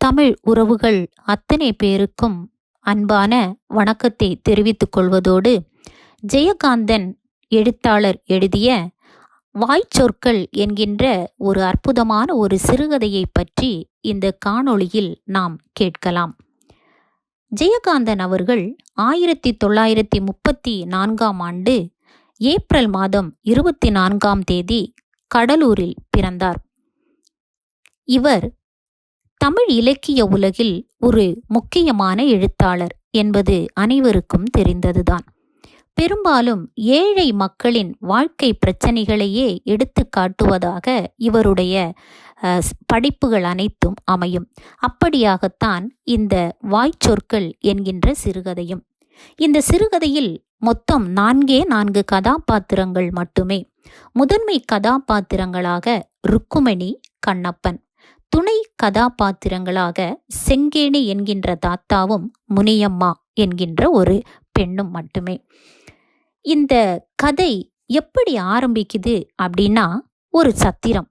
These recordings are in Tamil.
தமிழ் உறவுகள் அத்தனை பேருக்கும் அன்பான வணக்கத்தை தெரிவித்துக் கொள்வதோடு ஜெயகாந்தன் எழுத்தாளர் எழுதிய வாய்ச்சொற்கள் என்கின்ற ஒரு அற்புதமான ஒரு சிறுகதையை பற்றி இந்த காணொளியில் நாம் கேட்கலாம். ஜெயகாந்தன் அவர்கள் ஆயிரத்தி தொள்ளாயிரத்தி முப்பத்தி நான்காம் ஆண்டு ஏப்ரல் மாதம் இருபத்தி நான்காம் தேதி கடலூரில் பிறந்தார். இவர் தமிழ் இலக்கிய உலகில் ஒரு முக்கியமான எழுத்தாளர் என்பது அனைவருக்கும் தெரிந்ததுதான். பெரும்பாலும் ஏழை மக்களின் வாழ்க்கை பிரச்சனைகளையே எடுத்து காட்டுவதாக இவருடைய படைப்புகள் அனைத்தும் அமையும். அப்படியாகத்தான் இந்த வாய்ச்சொற்கள் என்கின்ற சிறுகதையும். இந்த சிறுகதையில் மொத்தம் நான்கே நான்கு கதாபாத்திரங்கள் மட்டுமே. முதன்மை கதாபாத்திரங்களாக ருக்குமணி கண்ணப்பன். துணை கதாபாத்திரங்களாக செங்கேணி என்கின்ற தாத்தாவும் முனியம்மா என்கின்ற ஒரு பெண்ணும் மட்டுமே. இந்த கதை எப்படி ஆரம்பிக்குது அப்படின்னா ஒரு சத்திரம்.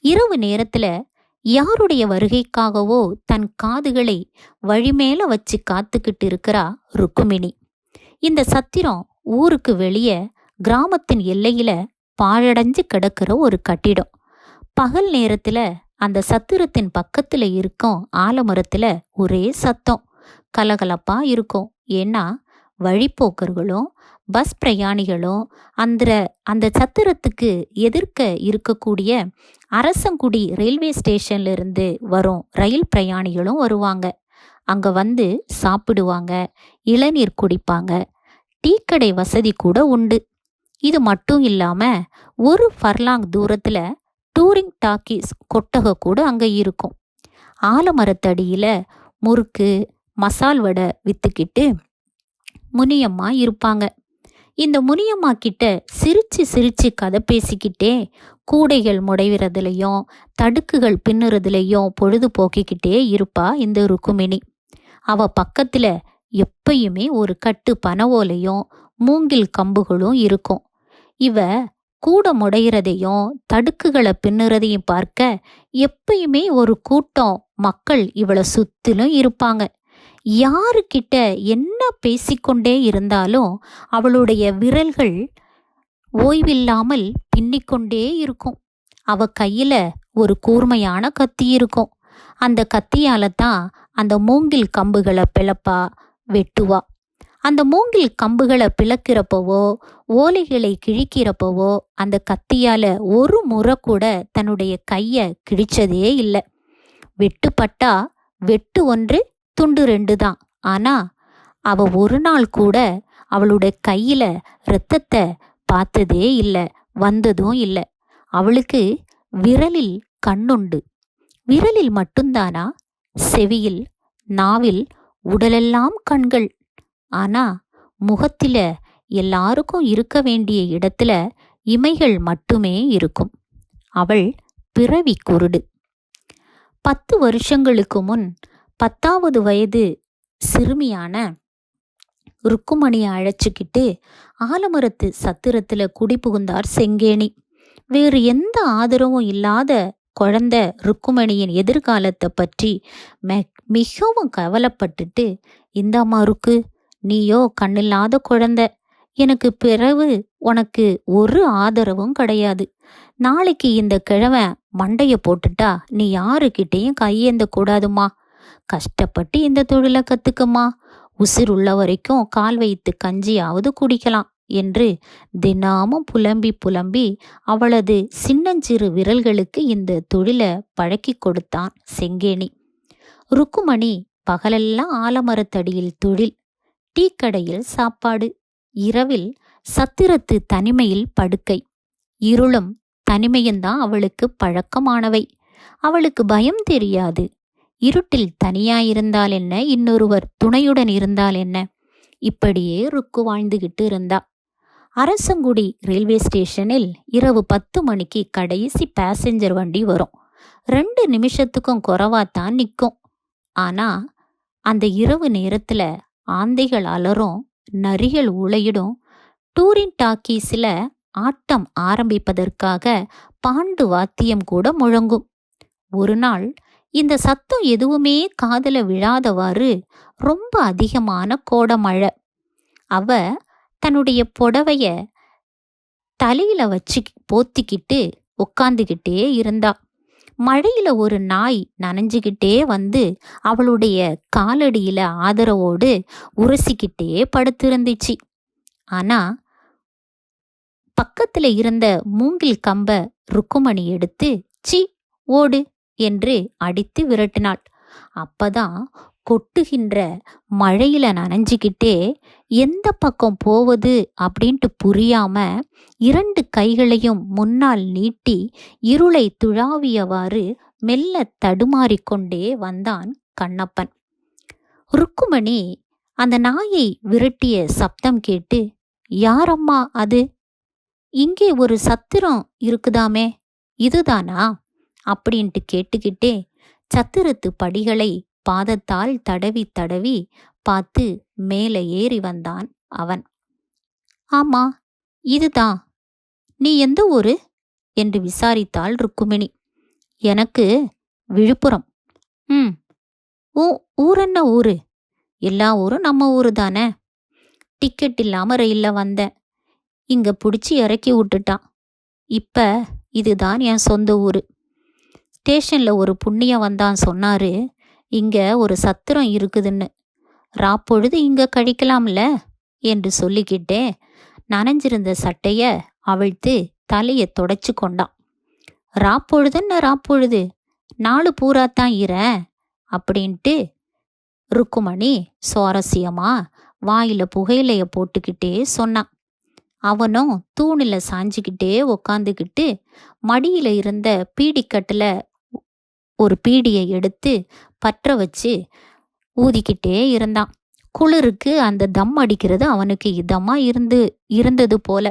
இரவு நேரத்தில் யாருடைய வருகைக்காகவோ தன் காதுகளை வழிமேல வச்சு காத்துக்கிட்டு இருக்கிறா ருக்குமிணி. இந்த சத்திரம் ஊருக்கு வெளியே கிராமத்தின் எல்லையில பாழடைஞ்சு கிடக்கிற ஒரு கட்டிடம். பகல் நேரத்தில் அந்த சத்திரத்தின் பக்கத்துல இருக்கும் ஆலமரத்துல ஒரே சத்தம். கலகலப்பா இருக்கும். ஏன்னா வழிப்போக்கர்களும் பஸ் பிரயாணிகளும் அந்த அந்த சத்திரத்துக்கு எதிர்க்க இருக்கக்கூடிய அரசங்குடி ரயில்வே ஸ்டேஷன்ல இருந்து வரும் ரயில் பிரயாணிகளும் வருவாங்க. அங்க வந்து சாப்பிடுவாங்க இளநீர் குடிப்பாங்க டீக்கடை வசதி கூட உண்டு. இது மட்டும் இல்லாம ஒரு ஃபர்லாங் தூரத்துல டூரிங் டாக்கீஸ் கொட்டகை கூட அங்கே இருக்கும். ஆலமரத்தடியில் முறுக்கு மசால் வடை விற்றுக்கிட்டு முனியம்மா இருப்பாங்க. இந்த முனியம்மா கிட்ட சிரிச்சு சிரிச்சு கதை பேசிக்கிட்டே கூடைகள் முடைவிறதுலையும் தடுக்குகள் பின்னுறதுலையும் பொழுது போக்கிக்கிட்டே இருப்பா இந்த ருக்குமினி. அவ பக்கத்துல எப்பயுமே ஒரு கட்டு பனவோலையும் மூங்கில் கம்புகளும் இருக்கும். இவ கூட முடையிறதையும் தடுக்குகளை பின்னுறதையும் பார்க்க எப்பயுமே ஒரு கூட்டம் மக்கள் இவளை சுத்திலும் இருப்பாங்க. யாருக்கிட்ட என்ன பேசிக்கொண்டே இருந்தாலும் அவளுடைய விரல்கள் ஓய்வில்லாமல் பின்னிக்கொண்டே இருக்கும். அவ கையில ஒரு கூர்மையான கத்தி இருக்கும். அந்த கத்தியால தான் அந்த மூங்கில் கம்புகளை பிளப்பா வெட்டுவா. அந்த மூங்கில் கம்புகளை பிளக்கிறப்பவோ ஓலைகளை கிழிக்கிறப்பவோ அந்த கத்தியால் ஒரு முறை கூட தன்னுடைய கையை கிழிச்சதே இல்லை. வெட்டுப்பட்டா வெட்டு ஒன்று துண்டு ரெண்டு தான். ஆனால் அவ ஒரு நாள் கூட அவளுடைய கையில் ரத்தத்தை பார்த்ததே இல்லை வந்ததும் இல்லை. அவளுக்கு விரலில் கண்ணுண்டு. விரலில் மட்டும்தானா? செவியில் நாவில் உடலெல்லாம் கண்கள். ஆனா முகத்தில எல்லாருக்கும் இருக்க வேண்டிய இடத்துல இமைகள் மட்டுமே இருக்கும். அவள் பிறவி குருடு. பத்து வருஷங்களுக்கு முன் பத்தாவது வயது சிறுமியான ருக்குமணியை அழைச்சிக்கிட்டு ஆலமரத்து சத்திரத்துல குடிபுகுந்தார் செங்கேணி. வேறு எந்த ஆதரவும் இல்லாத குழந்தை ருக்குமணியின் எதிர்காலத்தை பற்றி மிகவும் கவலைப்பட்டுட்டு இந்தாம்மா ருக்கு நீயோ கண்ணில்லாத குழந்தை. எனக்கு பிறகு உனக்கு ஒரு ஆதரவும் கிடையாது. நாளைக்கு இந்த கிழவன் மண்டைய போட்டுட்டா நீ யாருக்கிட்டேயும் கையேந்த கூடாதுமா. கஷ்டப்பட்டு இந்த தொழிலை கத்துக்குமா உசிர் உள்ள வரைக்கும் கால் வைத்து கஞ்சியாவது குடிக்கலாம் என்று தினமும் புலம்பி புலம்பி அவளது சின்னஞ்சிறு விரல்களுக்கு இந்த தொழிலை பழக்கி கொடுத்தான் செங்கேணி. ருக்குமணி பகலெல்லாம் ஆலமரத்தடியில் தொழில். டீக்கடையில் சாப்பாடு இரவில் சத்திரத்து தனிமையில் படுக்கை. இருளும் தனிமையும்தான் அவளுக்கு பழக்கமானவை. அவளுக்கு பயம் தெரியாது. இருட்டில் தனியாயிருந்தால் என்ன? இன்னொருவர் துணையுடன் இருந்தால் என்ன? இப்படியே ருக்கு வாழ்ந்துகிட்டு இருந்தா. அரசங்குடி ரயில்வே ஸ்டேஷனில் இரவு பத்து மணிக்கு கடைசி பேசஞ்சர் வண்டி வரும். ரெண்டு நிமிஷத்துக்கும் குறவாத்தான் நிற்கும் ஆனால் அந்த இரவு நேரத்தில் ஆந்தைகள் அலறும் நரிகள் உளையிடும் டூரின் டாக்கீஸில் ஆட்டம் ஆரம்பிப்பதற்காக பாண்டு வாத்தியம் கூட முழங்கும். ஒரு நாள் இந்த சத்தம் எதுவுமே காதல விழாதவாறு ரொம்ப அதிகமான கோடமழை. அவ தன்னுடைய புடவைய தலையில வச்சு போத்திக்கிட்டு உட்காந்துக்கிட்டே இருந்தாள் மழையில ஒரு நாய் நனைஞ்சுக்கிட்டே வந்து அவளுடைய காலடியில ஆதரவோடு உரசிக்கிட்டே படுத்திருந்துச்சு. ஆனா பக்கத்துல இருந்த மூங்கில் கம்ப ருக்குமணி எடுத்து சி ஓடு என்று அடித்து விரட்டினாள். அப்பதான் கொட்டுகின்ற மழையில் நனைஞ்சிக்கிட்டே எந்த பக்கம் போவது அப்படின்ட்டு புரியாம இரண்டு கைகளையும் முன்னால் நீட்டி இருளை துழாவியவாறு மெல்ல தடுமாறிக்கொண்டே வந்தான் கண்ணப்பன். ருக்குமணி அந்த நாயை விரட்டிய சப்தம் கேட்டு யாரம்மா அது? இங்கே ஒரு சத்திரம் இருக்குதாமே இதுதானா? அப்படின்ட்டு கேட்டுக்கிட்டே சத்திரத்து படிகளை பாதத்தால் தடவி தடவி பார்த்து மேலே ஏறி வந்தான் அவன். ஆமா இதுதான் நீ எந்த ஊரு? என்று விசாரித்தாள் ருக்குமிணி. எனக்கு விழுப்புரம். ம். ஊ ஊரென்ன ஊரு? எல்லா ஊரும் நம்ம ஊரு தானே. டிக்கெட் இல்லாம ரயில்ல வந்தேன் இங்க பிடிச்சி இறக்கி விட்டுட்டான் இப்ப இதுதான் என் சொந்த ஊரு. ஸ்டேஷன்ல ஒரு புண்ணியம் வந்தான் சொன்னாரு. இங்க ஒரு சத்திரம் இருக்குதுன்னு. ராப்பொழுது இங்க கழிக்கலாம்ல என்று சொல்லிக்கிட்டே நனைஞ்சிருந்த சட்டைய அவிழ்த்து தலையை தொடச்சு கொண்டான். ராப்பொழுதுன்னு ராப்பொழுது நாலு பூராத்தான் இற? அப்படின்ட்டு ருக்குமணி சுவாரஸ்யமா வாயில புகையிலைய போட்டுக்கிட்டே சொன்னான். அவனும் தூணில் சாஞ்சுக்கிட்டே உக்காந்துக்கிட்டு மடியில இருந்த பீடிக்கட்டில் ஒரு பீடியை எடுத்து பற்ற வச்சு ஊதிக்கிட்டே இருந்தான். குளிருக்கு அந்த தம் அடிக்கிறது அவனுக்கு இதமாக இருந்து இருந்தது போல.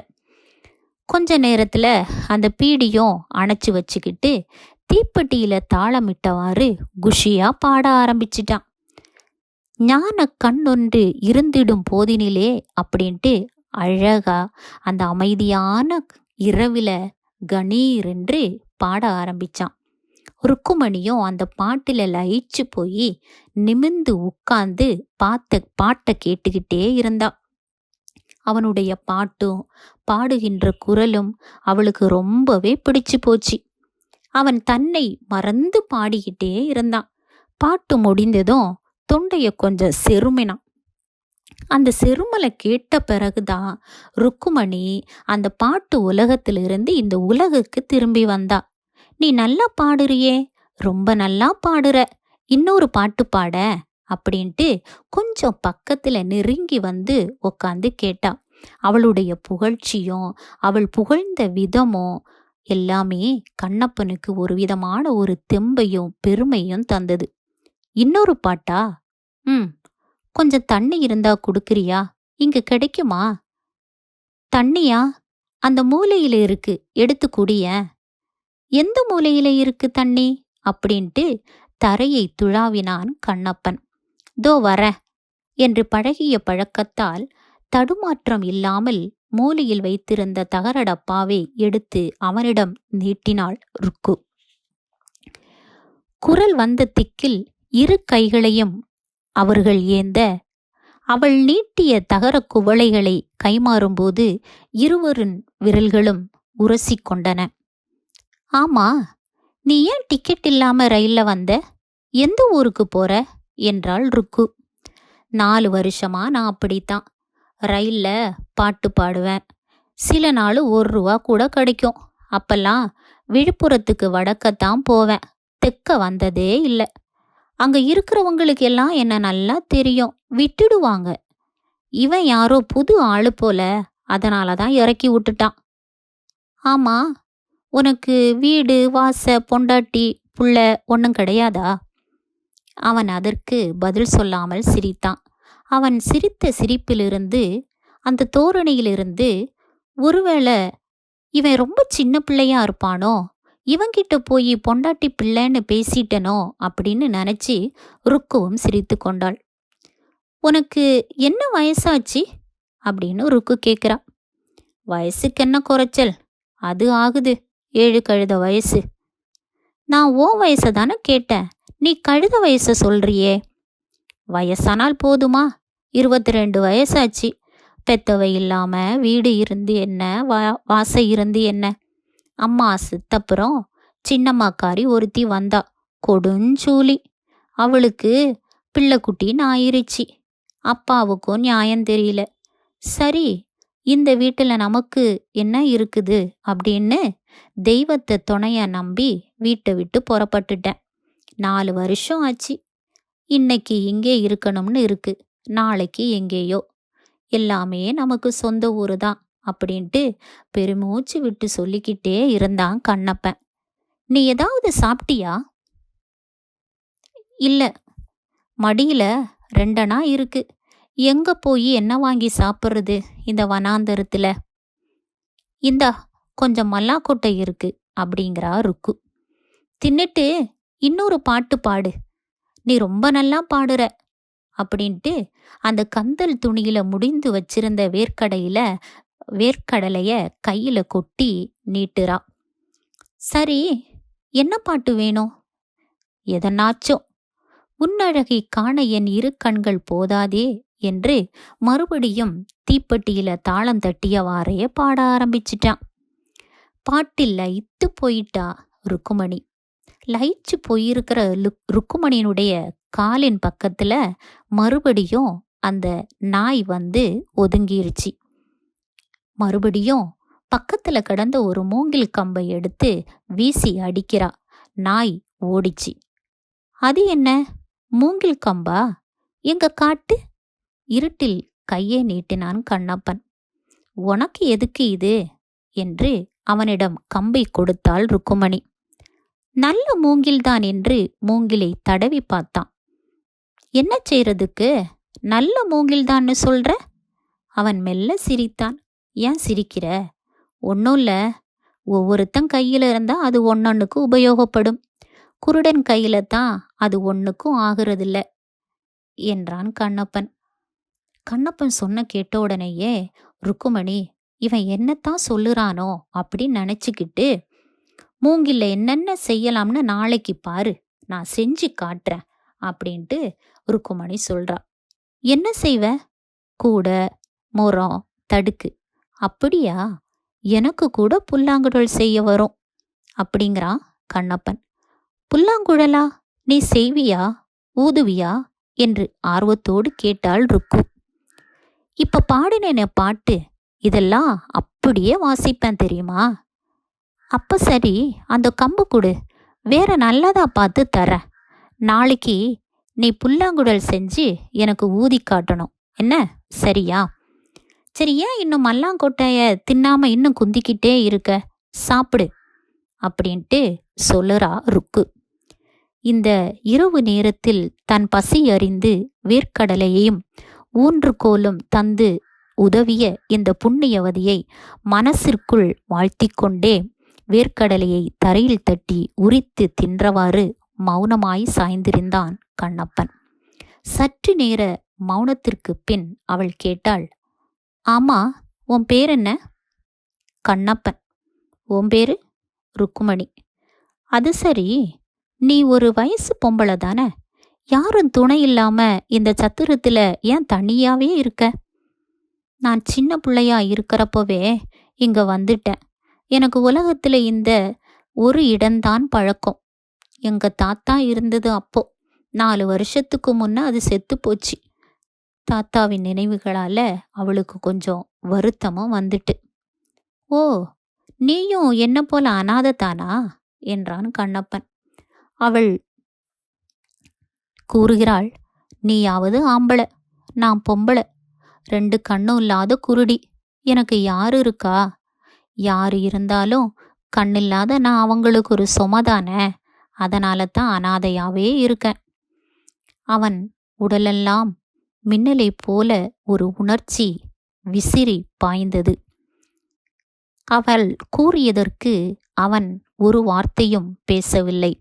கொஞ்ச நேரத்தில் அந்த பீடியும் அணைச்சி வச்சுக்கிட்டு தீப்பெட்டியில தாளமிட்டவாறு குஷியா பாட ஆரம்பிச்சிட்டான். ஞான கண்ணொன்று இருந்திடும் போதினிலே அப்படின்ட்டு அழகா அந்த அமைதியான இரவில கணீர் என்று பாட ஆரம்பிச்சான். ருக்குமணியும் அந்த பாட்டில் லயிச்சு போய் நிமிந்து உட்கார்ந்து பார்த்த பாட்டை கேட்டுக்கிட்டே இருந்தா. அவனுடைய பாட்டும் பாடுகின்ற குரலும் அவளுக்கு ரொம்பவே பிடிச்சு போச்சு. அவன் தன்னை மறந்து பாடிக்கிட்டே இருந்தான் பாட்டு முடிந்ததும் தொண்டைய கொஞ்சம் செருமினான் அந்த செருமலை கேட்ட பிறகுதான் ருக்குமணி அந்த பாட்டு உலகத்திலிருந்து இந்த உலகுக்கு திரும்பி வந்தா. நீ நல்லா பாடுறியே. ரொம்ப நல்லா பாடுற. இன்னொரு பாட்டு பாட. அப்படின்ட்டு கொஞ்சம் பக்கத்துல நெருங்கி வந்து உக்காந்து கேட்டா. அவளுடைய புகழ்ச்சியும் அவள் புகழ்ந்த விதமும் எல்லாமே கண்ணப்பனுக்கு ஒரு விதமான ஒரு தெம்பையும் பெருமையும் தந்தது. இன்னொரு பாட்டா? ம் கொஞ்சம் தண்ணி இருந்தா கொடுக்குறியா? இங்க கிடைக்குமா? தண்ணியா? அந்த மூலையில இருக்கு. எடுத்து குடிய எந்த மூலையில இருக்கு தண்ணி? அப்படின்ட்டு தரையை துழாவினான் கண்ணப்பன். தோ வர என்று பழகிய பழக்கத்தால் தடுமாற்றம் இல்லாமல் மூலையில் வைத்திருந்த தகரடப்பாவை எடுத்து அவனிடம் நீட்டினாள் ருக்கு. குரல் வந்த திக்கில் இரு கைகளையும் அவர்கள் ஏந்த அவள் நீட்டிய தகர குவளைகளை கைமாறும்போது இருவரின் விரல்களும் உரசிக்கொண்டன ஆமா நீ ஏன் டிக்கெட் இல்லாம ரயில்ல வந்த? எந்த ஊருக்கு போற? என்றாள் ருக்கு. நாலு வருஷமா நான் அப்படித்தான். ரயில்ல பாட்டு பாடுவேன். சில நாள் ஒரு ரூபா கூட கிடைக்கும். அப்பெல்லாம் விழுப்புரத்துக்கு வடக்கத்தான் போவேன். தெக்க வந்ததே இல்லை. அங்க இருக்கிறவங்களுக்கு எல்லாம் என்ன நல்லா தெரியும். விட்டுடுவாங்க. இவன் யாரோ புது ஆளு போல. அதனால தான் இறக்கி விட்டுட்டான். ஆமா உனக்கு வீடு வாச பொண்டாட்டி புள்ள ஒன்றும் கிடையாதா? அவன் அதற்கு பதில் சொல்லாமல் சிரித்தான். அவன் சிரித்த சிரிப்பிலிருந்து அந்த தோரணையிலிருந்து ஒருவேளை இவன் ரொம்ப சின்ன பிள்ளையா இருப்பானோ? இவங்கிட்ட போய் பொண்டாட்டி பிள்ளைன்னு பேசிட்டனோ? அப்படின்னு நினச்சி ருக்குவும் சிரித்து கொண்டாள். உனக்கு என்ன வயசாச்சு? அப்படின்னு ருக்கு கேட்குறா வயசுக்கு என்ன குறைச்சல்? அது ஆகுது. ஏழு கழுத வயசு. நான் ஓ வயசை தானே கேட்டேன். நீ கழுத வயசை சொல்றியே. வயசானால் போதுமா? இருபத்தி ரெண்டு வயசாச்சு. பெத்தவை இல்லாம வீடு இருந்து என்ன? வா வாசை இருந்து என்ன? அம்மா செத்தப்புறம் சின்னம்மாக்காரி ஒருத்தி வந்தா. கொடுஞ்சூலி. அவளுக்கு பிள்ளைக்குட்டின்னு ஆயிருச்சு. அப்பாவுக்கும் நியாயம் தெரியல. சரி இந்த வீட்டில் நமக்கு என்ன இருக்குது? அப்படின்னு தெய்வத்தை துணைய நம்பி வீட்டை விட்டு புறப்பட்டுட்டேன். நாலு வருஷம் ஆச்சு. இன்னைக்கு இங்கே இருக்கணும்னு இருக்கு. நாளைக்கு எங்கேயோ? எல்லாமே நமக்கு சொந்த ஊர் தான் அப்படின்ட்டு பெருமூச்சு விட்டு சொல்லிக்கிட்டே இருந்தான் கண்ணப்பன். நீ ஏதாவது சாப்பிட்டியா? இல்லை. மடியில ரெண்டனா இருக்கு. எங்க போய் என்ன வாங்கி சாப்பிட்றது இந்த வனாந்தரத்துல? இந்தா கொஞ்சம் மல்லாக்கொட்டை இருக்கு அப்படிங்கிறா ருக்கு. தின்னுட்டு இன்னொரு பாட்டு பாடு. நீ ரொம்ப நல்லா பாடுற. அப்படின்ட்டு அந்த கந்தல் துணியில முடிந்து வச்சிருந்த வேர்க்கடையில வேர்க்கடலைய கையில கொட்டி நீட்டுறா. சரி என்ன பாட்டு வேணும்? எதனாச்சும் உன்னழகை காண என் இரு கண்கள் போதாதே. என்று மறுபடியும் தீப்பெட்டியில தாளம் தட்டியவாறே பாட ஆரம்பிச்சிட்டான். பாட்டில் லயித்து போயிட்டா ருக்குமணி. லயிச்சு போயிருக்கிற லுக் ருக்குமணியினுடைய காலின் பக்கத்துல மறுபடியும் அந்த நாய் வந்து ஒதுங்கிருச்சு. மறுபடியும் பக்கத்துல கிடந்த ஒரு மூங்கில் கம்பை எடுத்து வீசி அடிக்கிறா. நாய் ஓடிச்சு. அது என்ன? மூங்கில் கம்பா? எங்க காட்டு? இருட்டில் கையை நீட்டினான் கண்ணப்பன். உனக்கு எதுக்கு இது? என்று அவனிடம் கம்பை கொடுத்தாள் ருக்குமணி. நல்ல மூங்கில்தான் என்று மூங்கிலை தடவி பார்த்தான். என்ன செய்யறதுக்கு நல்ல மூங்கில்தான்னு சொல்ற? அவன் மெல்ல சிரித்தான். ஏன் சிரிக்கிற? ஒன்றும் இல்லை. ஒவ்வொருத்தன் கையில் இருந்தால் அது ஒன்னொன்னுக்கு உபயோகப்படும். குருடன் கையில தான் அது ஒன்றுக்கும் ஆகிறதில்ல என்றான் கண்ணப்பன். கண்ணப்பன் சொன்ன கேட்ட உடனேயே ருக்குமணி இவன் என்னத்தான் சொல்லுறானோ? அப்படின்னு நினச்சிக்கிட்டு மூங்கில்ல என்னென்ன செய்யலாம்னு நாளைக்கு பாரு நான் செஞ்சு காட்டுறேன் அப்படின்ட்டு ருக்குமணி சொல்றா. என்ன செய்வ? கூட முறம் தடுக்கு. அப்படியா? எனக்கு கூட புல்லாங்குழல் செய்ய வரும் அப்படிங்கிறான் கண்ணப்பன். புல்லாங்குழலா? நீ செய்வியா? ஊதுவியா? என்று ஆர்வத்தோடு கேட்டாள் ருக்கு. இப்ப பாடினேன பாட்டு. இதெல்லாம் அப்படியே வாசிப்பேன் தெரியுமா? அப்ப சரி அந்த கம்பு கொடு. வேற நல்லதா பார்த்து தரேன். நாளைக்கு நீ புல்லாங்குடல் செஞ்சு எனக்கு ஊதி காட்டணும். என்ன? சரியா? சரி ஏன் இன்னும் மல்லாங்கொட்டைய தின்னாம இன்னும் குந்திக்கிட்டே இருக்க? சாப்பிடு. அப்படின்ட்டு சொல்லுறா ருக்கு. இந்த இரவு நேரத்தில் தன் பசி அறிந்து வேர்க்கடலையையும் ஊன்றுகோலும் தந்து உதவிய இந்த புண்ணியவதியை மனசிற்குள் வாழ்த்திக்கொண்டே வேர்க்கடலையை தரையில் தட்டி உரித்து தின்றவாறு மௌனமாய் சாய்ந்திருந்தான் கண்ணப்பன். சற்று நேர மௌனத்திற்கு பின் அவள் கேட்டாள் ஆமா உன் பேர் என்ன கண்ணப்பன். உன் பேரு? ருக்குமணி. அது சரி நீ ஒரு வயசு பொம்பளை தானே? யாரும் துணை இல்லாம இந்த சத்துரத்துல ஏன் தனியாவே இருக்க? நான் சின்ன பிள்ளையா இருக்கிறப்பவே இங்க வந்துட்டேன். எனக்கு உலகத்துல இந்த ஒரு இடம்தான் பழக்கம். எங்க தாத்தா இருந்தது அப்போ. நாலு வருஷத்துக்கு முன்ன அது செத்து போச்சு. தாத்தாவின் நினைவுகளால அவளுக்கு கொஞ்சம் வருத்தமும் வந்துட்டு. ஓ நீயும் என்ன போல அனாதத்தானா என்றான் கண்ணப்பன். அவள் கூறுகிறாள் நீயாவது ஆம்பளை நான் பொம்பளை ரெண்டு கண்ணும் இல்லாத குருடி எனக்கு யாரு இருக்கா? யாரு இருந்தாலும் கண்ணில்லாத நான் அவங்களுக்கு ஒரு சுமதானே அதனால தான் அனாதையாவே இருக்கேன். அவன் உடலெல்லாம் மின்னலை போல ஒரு உணர்ச்சி விசிறி பாய்ந்தது. அவள் கூறியதற்கு அவன் ஒரு வார்த்தையும் பேசவில்லை.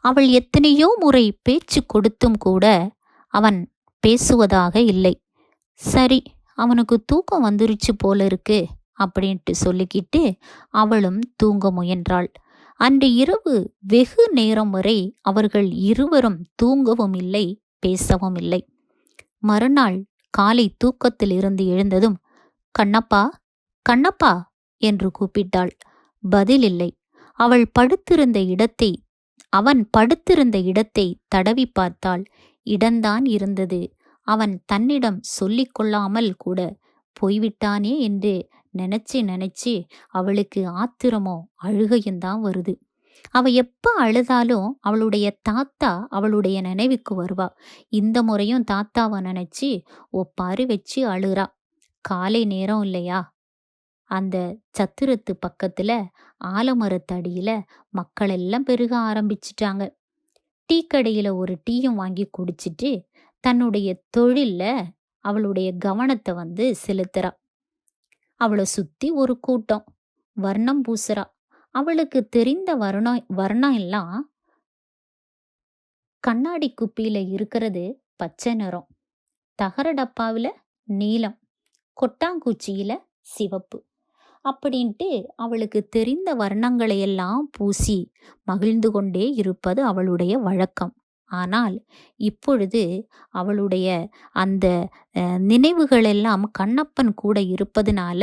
அவள் எத்தனையோ முறை பேச்சு கொடுத்தும் கூட அவன் பேசுவதாக இல்லை. சரி அவனுக்கு தூக்கம் வந்துருச்சு போல இருக்கு அப்படின்ட்டு சொல்லிக்கிட்டு அவளும் தூங்க முயன்றாள். அன்று இரவு வெகு நேரம் வரை அவர்கள் இருவரும் தூங்கவும் இல்லை பேசவும் இல்லை. மறுநாள் காலை தூக்கத்தில் இருந்து எழுந்ததும் கண்ணப்பா கண்ணப்பா என்று கூப்பிட்டாள். பதில் இல்லை. அவள் படுத்திருந்த இடத்தை அவன் படுத்திருந்த இடத்தை தடவி பார்த்தால் இடம்தான் இருந்தது. அவன் தன்னிடம் சொல்லிக் கொள்ளாமல் கூட போய்விட்டானே என்று நினைச்சு நினைச்சு அவளுக்கு ஆத்திரமோ அழுகையும் தான் வருது. அவ எப்ப அழுதாலும் அவளுடைய தாத்தா அவளுடைய நினைவுக்கு வருவா. இந்த முறையும் தாத்தாவை நினைச்சு ஒப்பாரு வச்சு அழுறா. காலை நேரம் இல்லையா? அந்த சத்திரத்து பக்கத்துல ஆலமரத்தடியில மக்கள் எல்லாம் பெருக ஆரம்பிச்சிட்டாங்க. டீ கடையில ஒரு டீயும் வாங்கி குடிச்சிட்டு தன்னுடைய தொழில்ல அவளுடைய கவனத்தை வந்து செலுத்துறா. அவளை சுத்தி ஒரு கூட்டம் வர்ணம் பூசுறா. அவளுக்கு தெரிந்த வர்ணம் வர்ணம் எல்லாம் கண்ணாடி குப்பியில இருக்கிறது பச்சை நிறம் தகர டப்பாவில் நீலம் கொட்டாங்குச்சியில சிவப்பு. அப்படின்ட்டு அவளுக்கு தெரிந்த வர்ணங்களையெல்லாம் பூசி மகிழ்ந்து கொண்டே இருப்பது அவளுடைய வழக்கம். ஆனால் இப்பொழுது அவளுடைய அந்த நினைவுகளெல்லாம் கண்ணப்பன் கூட இருப்பதனால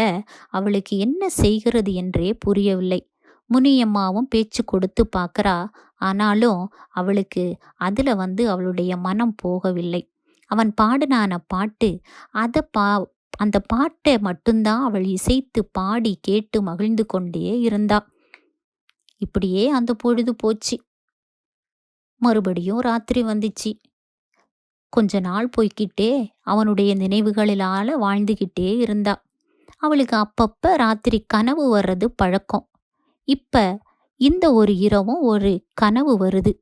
அவளுக்கு என்ன செய்கிறது என்றே புரியவில்லை. முனியம்மாவும் பேச்சு கொடுத்து பார்க்கறா. ஆனாலும் அவளுக்கு அதில் வந்து அவளுடைய மனம் போகவில்லை. அவன் பாடினான பாட்டு அதை பா அந்த பாட்டை மட்டும்தான் அவள் இசைத்து பாடி கேட்டு மகிழ்ந்து கொண்டே இருந்தா. இப்படியே அந்த பொழுது போச்சு. மறுபடியும் ராத்திரி வந்துச்சு. கொஞ்ச நாள் போய்க்கிட்டே அவனுடைய நினைவுகளிலால வாழ்ந்துகிட்டே இருந்தா. அவளுக்கு அப்பப்ப ராத்திரி கனவு வர்றது பழக்கம். இப்ப இந்த ஒரு இரவும் ஒரு கனவு வருது.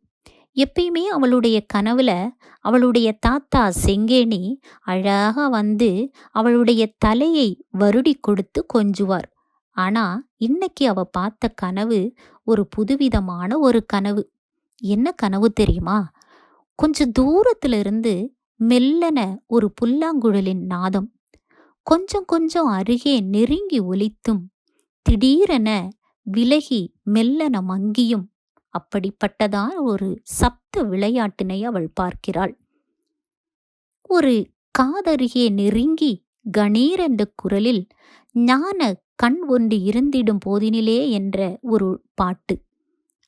எப்பயுமே அவளுடைய கனவுல அவளுடைய தாத்தா செங்கேணி அழகாக வந்து அவளுடைய தலையை வருடி கொடுத்து கொஞ்சுவார். ஆனா இன்னைக்கு அவ பார்த்த கனவு ஒரு புதுவிதமான ஒரு கனவு. என்ன கனவு தெரியுமா? கொஞ்சம் தூரத்துல இருந்து மெல்லன ஒரு புல்லாங்குழலின் நாதம். கொஞ்சம் கொஞ்சம் அருகே நெருங்கி ஒலித்தும் திடீரென விலகி மெல்லன மங்கியும் அப்படிப்பட்டதான ஒரு சப்த விளையாட்டினை அவள் பார்க்கிறாள். ஒரு காதருகே நெருங்கி கணீர் என்ற குரலில் ஞான கண் ஒன்று இருந்திடும் போதினிலே என்ற ஒரு பாட்டு.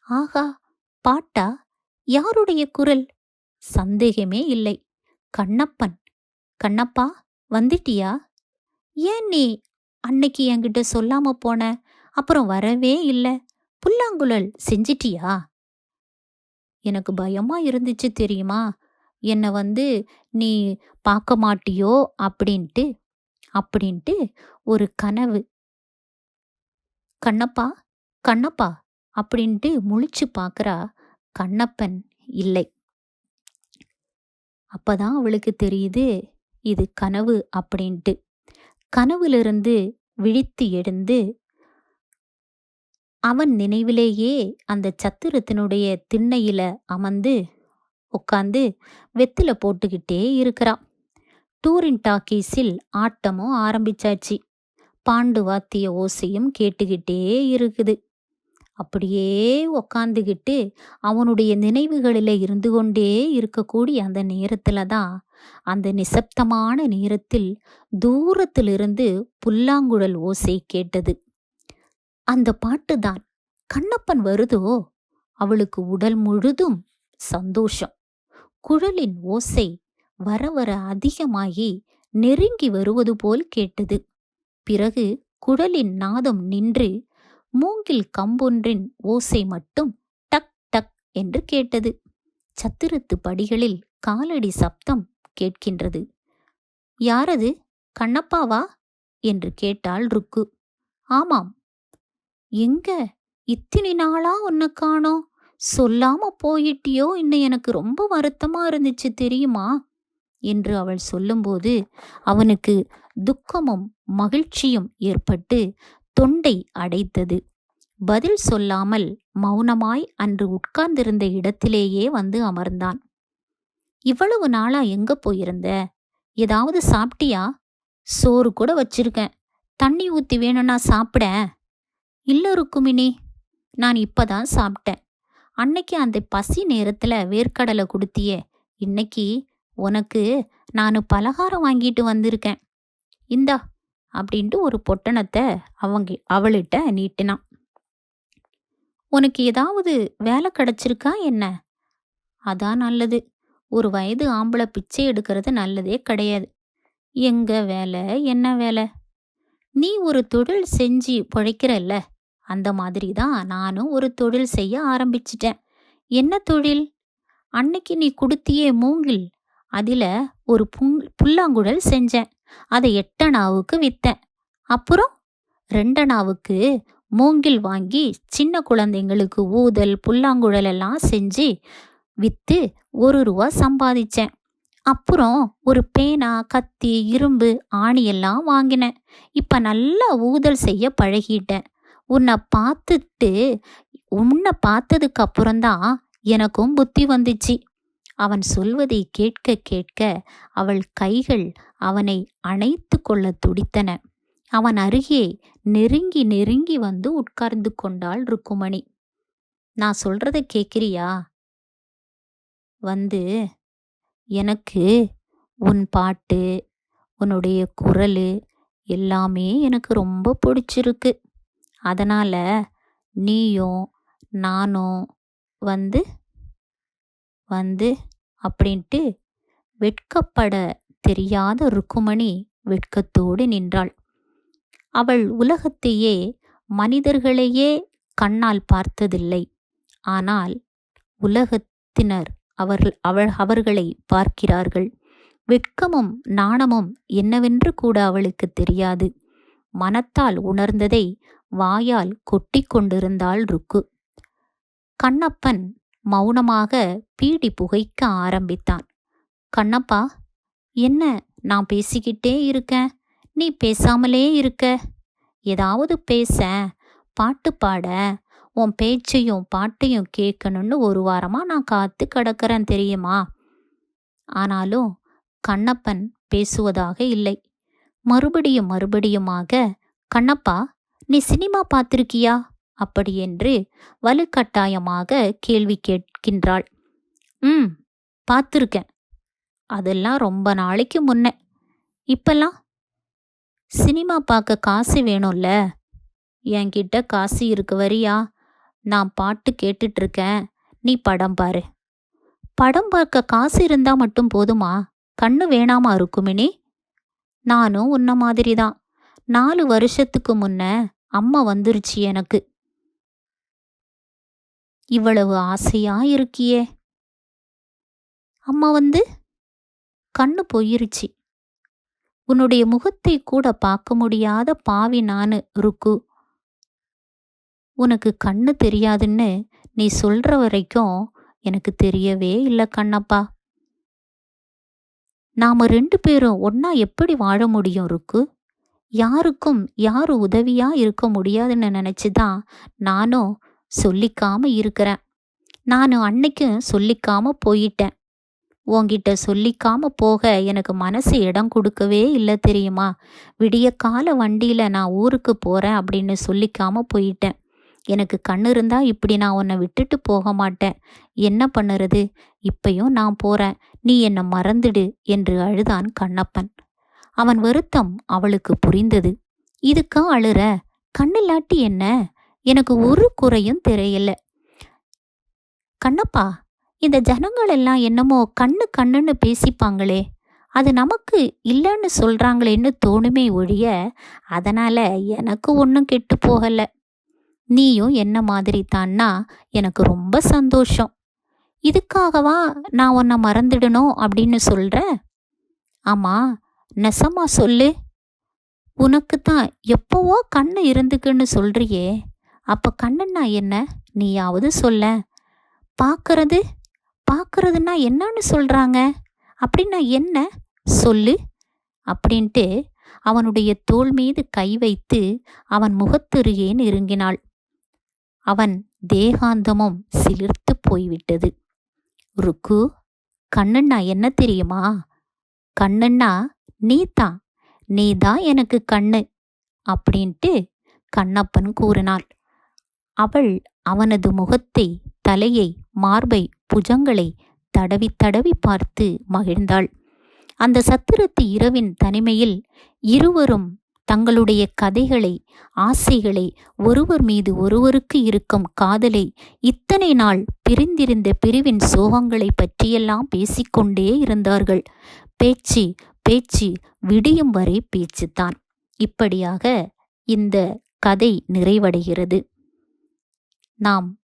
ஆகா பாட்டா? யாருடைய குரல்? சந்தேகமே இல்லை. கண்ணப்பன். கண்ணப்பா வந்துட்டியா? ஏன் நீ அன்னைக்கு என்கிட்ட சொல்லாம போன? அப்புறம் வரவே இல்லை. புல்லாங்குழல் செஞ்சிட்டியா? எனக்கு பயமா இருந்துச்சு தெரியுமா? என்னை வந்து நீ பார்க்க மாட்டியோ? அப்படின்ட்டு அப்படின்ட்டு ஒரு கனவு. கண்ணப்பா கண்ணப்பா அப்படின்ட்டு முழிச்சு பார்க்குறா கண்ணப்பன் இல்லை. அப்பதான் அவளுக்கு தெரியுது இது கனவு அப்படின்ட்டு. கனவுலிருந்து விழித்து எழுந்து அவன் நினைவிலேயே அந்த சத்திரத்தினுடைய திண்ணையில அமர்ந்து உட்காந்து வெத்தில போட்டுக்கிட்டே இருக்கிறான். டூரின் டாக்கீஸில் ஆட்டமும் ஆரம்பிச்சாச்சு. பாண்டு வாத்திய ஓசையும் கேட்டுக்கிட்டே இருக்குது. அப்படியே உக்காந்துக்கிட்டு அவனுடைய நினைவுகளில் இருந்து கொண்டே இருக்கக்கூடிய அந்த நேரத்தில் தான் அந்த நிசப்தமான நேரத்தில் தூரத்திலிருந்து புல்லாங்குழல் ஓசை கேட்டது. அந்த பாட்டுதான். கண்ணப்பன் வருதோ? அவளுக்கு உடல் முழுதும் சந்தோஷம். குழலின் ஓசை வர வர அதிகமாகி நெருங்கி வருவது போல் கேட்டது. பிறகு குழலின் நாதம் நின்று மூங்கில் கம்பொன்றின் ஓசை மட்டும் டக் டக் என்று கேட்டது. சத்திரத்து படிகளில் காலடி சப்தம் கேட்கின்றது. யாரது? கண்ணப்பாவா என்று கேட்டாள் ருக்கு. ஆமாம் எங்க? இத்தினி நாளா உன்னை காணோம். சொல்லாம போயிட்டியோ? இன்னும் எனக்கு ரொம்ப வருத்தமா இருந்துச்சு தெரியுமா? என்று அவள் சொல்லும்போது அவனுக்கு துக்கமும் மகிழ்ச்சியும் ஏற்பட்டு தொண்டை அடைத்தது. பதில் சொல்லாமல் மௌனமாய் அன்று உட்கார்ந்திருந்த இடத்திலேயே வந்து அமர்ந்தான். இவ்வளவு நாளா எங்க போயிருந்த? ஏதாவது சாப்பிட்டியா? சோறு கூட வச்சிருக்கேன். தண்ணி ஊத்தி வேணும்னா சாப்பிட. இல்லை ருக்குமினி நான் இப்பதான் சாப்பிட்டேன். அன்னைக்கு அந்த பசி நேரத்துல வேர்க்கடலை கொடுத்தியே இன்னைக்கு உனக்கு நான் பலகாரம் வாங்கிட்டு வந்திருக்கேன். இந்தா அப்படின்ட்டு ஒரு பொட்டணத்தை அவங்க அவளிட்ட நீட்டினான். உனக்கு ஏதாவது வேலை கிடைச்சிருக்கா என்ன? அதான் நல்லது. ஒரு வயது ஆம்பளை பிச்சை எடுக்கிறது நல்லதே கிடையாது. எங்க வேலை என்ன வேலை? நீ ஒரு தொழில் செஞ்சு பிழைக்கிறல்ல? அந்த மாதிரி தான் நானும் ஒரு தொழில் செய்ய ஆரம்பிச்சிட்டேன். என்ன தொழில்? அன்னைக்கு நீ கொடுத்தியே மூங்கில். அதில் ஒரு புங் புல்லாங்குழல் செஞ்சேன். அதை எட்டனாவுக்கு விற்றேன் அப்புறம்? ரெண்டனாவுக்கு மூங்கில் வாங்கி சின்ன குழந்தைங்களுக்கு ஊதல் புல்லாங்குழல் எல்லாம் செஞ்சு விற்று ஒரு ரூபா சம்பாதிச்சேன். அப்புறம் ஒரு பேனா கத்தி இரும்பு ஆணியெல்லாம் வாங்கினேன். இப்போ நல்லா ஊதல் செய்ய பழகிட்டேன். உன்னை பார்த்துட்டு உன்னை பார்த்ததுக்கு அப்புறம்தான் எனக்கும் புத்தி வந்துச்சு. அவன் சொல்வதை கேட்க கேட்க அவள் கைகள் அவனை அணைத்து கொள்ள துடித்தன. அவன் அருகே நெருங்கி நெருங்கி வந்து உட்கார்ந்து கொண்டாள் ருக்குமணி. நான் சொல்றத கேட்கிறியா? வந்து எனக்கு உன் பாட்டு உன்னுடைய குரல் எல்லாமே எனக்கு ரொம்ப பிடிச்சிருக்கு. அதனால் நீயும் நானும் வந்து வந்து அப்படின்ட்டு வெட்கப்பட தெரியாத ருக்குமணி வெட்கத்தோடு நின்றாள். அவள் உலகத்தையே மனிதர்களையே கண்ணால் பார்த்ததில்லை. ஆனால் உலகத்தினர் அவர்கள் அவள் அவர்களை பார்க்கிறார்கள். வெட்கமும் நாணமும் என்னவென்று கூட அவளுக்கு தெரியாது. மனத்தால் உணர்ந்ததை வாயால் கொட்டி கொண்டிருந்தாள் ருக்கு. கண்ணப்பன் மௌனமாக பீடி புகைக்க ஆரம்பித்தான். கண்ணப்பா என்ன நான் பேசிக்கிட்டே இருக்கேன் நீ பேசாமலே இருக்க? ஏதாவது பேச பாட்டு பாட உன் பேச்சையும் பாட்டையும் கேட்கணும்னு ஒரு வாரமாக நான் காத்து கிடக்கிறேன் தெரியுமா? ஆனாலும் கண்ணப்பன் பேசுவதாக இல்லை. மறுபடியும் மறுபடியுமாக கண்ணப்பா நீ சினிமா பார்த்திருக்கியா? அப்படி என்று வலுக்கட்டாயமாக கேள்வி கேட்கின்றாள். ம் பார்த்துருக்கேன். அதெல்லாம் ரொம்ப நாளைக்கு முன்ன. இப்பெல்லாம்? சினிமா பார்க்க காசு வேணும்ல? என்கிட்ட காசு இருக்கு வரியா? நான் பாட்டு கேட்டுட்ருக்கேன். நீ படம் பாரு. படம் பார்க்க காசு இருந்தா மட்டும் போதுமா? கண்ணு வேணாமா இருக்குமினி நானும் உன்ன மாதிரி தான் நாலு வருஷத்துக்கு முன்ன அம்மா வந்துருச்சு எனக்கு. இவ்வளவு ஆசையா இருக்கியே? அம்மா வந்து கண்ணு போயிருச்சு. உன்னுடைய முகத்தை கூட பார்க்க முடியாத பாவி நானு ருக்கு. உனக்கு கண்ணு தெரியாதுன்னு நீ சொல்ற வரைக்கும் எனக்கு தெரியவே இல்லை கண்ணப்பா. நாம ரெண்டு பேரும் ஒன்னா எப்படி வாழ முடியும் ருக்கு? யாருக்கும் யாரு உதவியா இருக்க முடியாதுன்னு நினச்சி தான் நானும் சொல்லிக்காம இருக்கிறேன். நான் அன்னைக்கும் சொல்லிக்காம போயிட்டேன். உங்ககிட்ட சொல்லிக்காம போக எனக்கு மனசு இடம் கொடுக்கவே இல்லை தெரியுமா? விடிய கால வண்டியில் நான் ஊருக்கு போகிறேன் அப்படின்னு சொல்லிக்காம போயிட்டேன். எனக்கு கண் இருந்தால் இப்படி நான் உன்னை விட்டுட்டு போக மாட்டேன். என்ன பண்ணுறது? இப்பயும் நான் போகிறேன் நீ என்னை மறந்துடு என்று அழுதான் கண்ணப்பன். அவன் வருத்தம் அவளுக்கு புரிந்தது. இதுக்கா அழுற? கண்ணில்லாட்டி என்ன? எனக்கு ஒரு குறையும் தெரியல. கண்ணப்பா இந்த ஜனங்கள் எல்லாம் என்னமோ கண்ணு கண்ணுன்னு பேசிப்பாங்களே. அது நமக்கு இல்லைன்னு சொல்கிறாங்களேன்னு தோணுமே ஒழிய அதனால் எனக்கு ஒன்றும் கெட்டு போகலை. நீயும் என்ன மாதிரி தான்னா எனக்கு ரொம்ப சந்தோஷம். இதுக்காகவா நான் உன்னை மறந்துடணும் அப்படின்னு சொல்கிற ஆமாம் நெசமா சொல்லு. உனக்கு தான் எப்போவோ கண்ணு இருந்துக்குன்னு சொல்றியே. அப்போ கண்ணுன்னா என்ன? நீயாவது சொல்ல. பார்க்கறது பார்க்கறதுன்னா என்னன்னு சொல்றாங்க. அப்படின்னா என்ன? சொல்லு. அப்படின்ட்டு அவனுடைய தோள் மீது கை வைத்து அவன் முகத்தருகே நெருங்கினாள் அவன் தேகாந்தமும் சிலிர்த்து போய்விட்டது. ருக்கு கண்ணுன்னா என்ன தெரியுமா? கண்ணுன்னா நீதான் நீதான் நீ தான் எனக்கு கண்ணு அப்படின்ட்டு கண்ணப்பன் கூறினாள். அவள் அவனது முகத்தை தலையை மார்பை புஜங்களை தடவி தடவி பார்த்து மகிழ்ந்தாள். அந்த சத்திரத்து இரவின் தனிமையில் இருவரும் தங்களுடைய கதைகளை ஆசைகளை ஒருவர் மீது ஒருவருக்கு இருக்கும் காதலை இத்தனை நாள் பிரிந்திருந்த பிரிவின் சோகங்களை பற்றியெல்லாம் பேசிக்கொண்டே இருந்தார்கள். பேச்சு பேச்சு விடியும் வரை பேச்சுத்தான். இப்படியாக இந்த கதை நிறைவடைகிறது. நாம்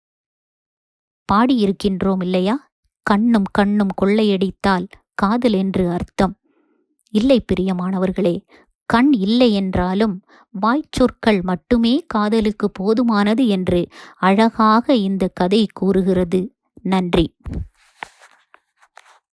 பாடியிருக்கின்றோம் இல்லையா? கண்ணும் கண்ணும் கொள்ளையடித்தால் காதல் என்று அர்த்தம். இல்லை பிரியமானவர்களே கண் இல்லை என்றாலும் வாய்ச்சொற்கள் மட்டுமே காதலுக்கு போதுமானது என்று அழகாக இந்த கதை கூறுகிறது. நன்றி.